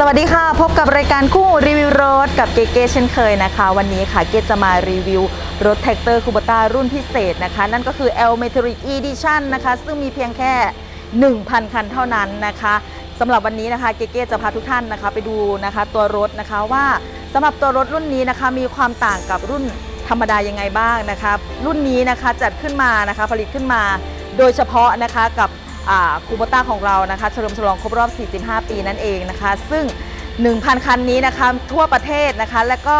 สวัสดีค่ะ พบกับรายการคู่รีวิวรถกับเกเก้เช่นเคยนะคะ วันนี้ค่ะเกจะมารีวิวรถแท็กเตอร์คูบต้ารุ่นพิเศษนะคะ นั่นก็คือ L Metric Edition นะคะ ซึ่งมีเพียงแค่ 1,000 คันเท่านั้นนะคะสำหรับวันนี้นะคะเกเก้จะพาทุกท่านนะคะ ไปดูนะคะตัวรถนะคะว่าสำหรับตัวรถรุ่นนี้นะคะ มีความต่างกับรุ่นธรรมดายังไงบ้างนะคะรุ่นนี้นะคะจัดขึ้นมานะคะผลิตขึ้นมา โดยเฉพาะนะคะกับ คูโบต้าของเรานะคะเฉลิมฉลองครบรอบ 45 ปีนั่นเองนะคะ ซึ่ง 1,000 คันนี้นะคะทั่วประเทศนะคะ และก็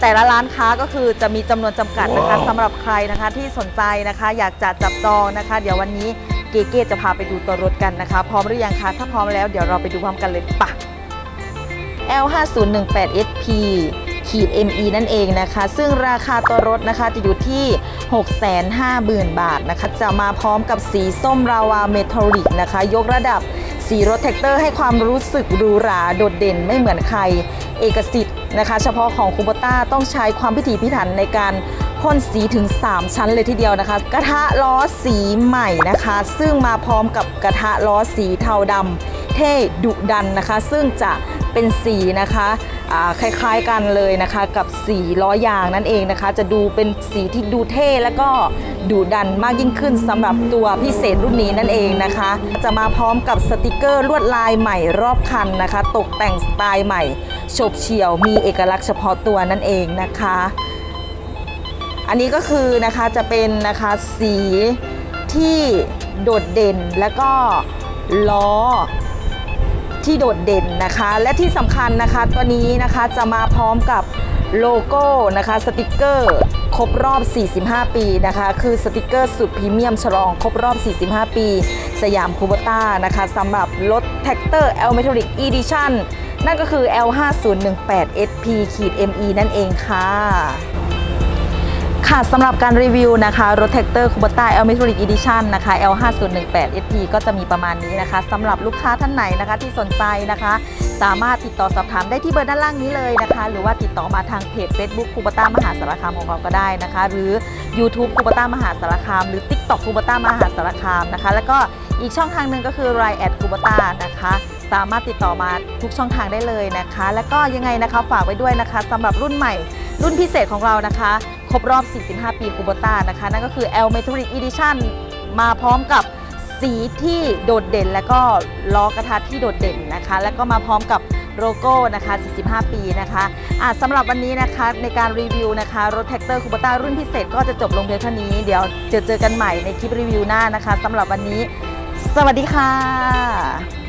แต่ละร้านค้าก็คือจะมีจำนวนจำกัดนะคะสำหรับใครนะคะที่สนใจนะคะ อยากจะจับจองนะคะ เดี๋ยววันนี้เกเก้จะพาไปดูตัวรถกันนะคะ พร้อมหรือยังคะถ้าพร้อมแล้วเดี๋ยวเราไปดูพร้อมกันเลยปะ L5018SP ขีด ME นั่นเองนะคะ ซึ่งราคาตัวรถนะคะจะอยู่ที่ 650,000 บาทนะคะ จะมาพร้อมกับสีส้มราวาเมทัลลิกนะคะ ยกระดับสีรถแท็กเตอร์ให้ความรู้สึกหรูหราโดดเด่นไม่เหมือนใคร เอกสิทธิ์นะคะ เฉพาะของคูโบต้าต้องใช้ความพิถีพิถันในการพ่นสีถึง 3 ชั้นเลยทีเดียวนะคะ กระทะล้อสีใหม่นะคะ ซึ่งมาพร้อมกับกระทะล้อสีเทาดำเท่ดุดันนะคะ ซึ่งจะ เป็นสีนะคะคล้ายๆกันเลยนะคะกับสีล้อยางนั่นเองนะคะ จะดูเป็นสีที่ดูเท่แล้วก็ดุดันมากยิ่งขึ้นสำหรับตัวพิเศษรุ่นนี้นั่นเองนะคะ จะมาพร้อมกับสติกเกอร์ลวดลายใหม่รอบคันนะคะ ตกแต่งสไตล์ใหม่โฉบเฉี่ยวมีเอกลักษณ์เฉพาะตัวนั่นเองนะคะ อันนี้ก็คือนะคะจะเป็นนะคะสีที่โดดเด่นแล้วก็ล้อ ที่โดดเด่นนะคะ และที่สำคัญนะคะตัวนี้นะคะจะมาพร้อมกับโลโก้นะคะสติกเกอร์ครบรอบ 45 ปีนะคะ คือสติกเกอร์สุดพรีเมียมฉลองครบรอบ 45 ปี สยามคูโบต้านะคะสำหรับรถแท็กเตอร์ L Metallic Edition นั่นก็คือ L5018 SP ME นั่นเองค่ะ ค่ะสำหรับการรีวิวนะคะรถแท็กเตอร์คูบต้า L m e t r i c Edition นนะคะ L5018 SP ก็จะมีประมาณนี้นะคะสำหรับลูกค้าท่านไหนนะคะที่สนใจนะคะ สามารถติดต่อสอบถามได้ที่เบอร์ด้านล่างนี้เลยนะคะ หรือว่าติดต่อมาทางเพจ Facebook คูบต้ามหาสารคามของเราก็ได้นะคะ หรือ YouTube คูบต้ามหาสารคาม หรือ TikTok คูบต้ามหาสารคามนะคะ แล้วก็อีกช่องทางหนึ่งก็คือ Line แอดคูบต้านะคะสามารถติดต่อมาทุกช่องทางได้เลยนะคะ แล้วก็ยังไงนะคะฝากไว้ด้วยนะคะสำหรับรุ่นใหม่ รุ่นพิเศษของเรานะคะ ครบรอบ 45 ปีคูโบต้านะคะ นั่นก็คือ L Metric Edition มาพร้อมกับสีที่โดดเด่น และก็ล้อกระทะที่โดดเด่นนะคะ แล้วก็มาพร้อมกับโลโก้นะคะ 45 ปีนะคะะสำหรับวันนี้นะคะในการรีวิวนะคะ รถแท็กเตอร์คูโบต้ารุ่นพิเศษก็จะจบลงเพียงเท่านี้ เดี๋ยวเจอเจอกันใหม่ในคลิปรีวิวหน้านะคะสำหรับวันนี้ สวัสดีค่ะ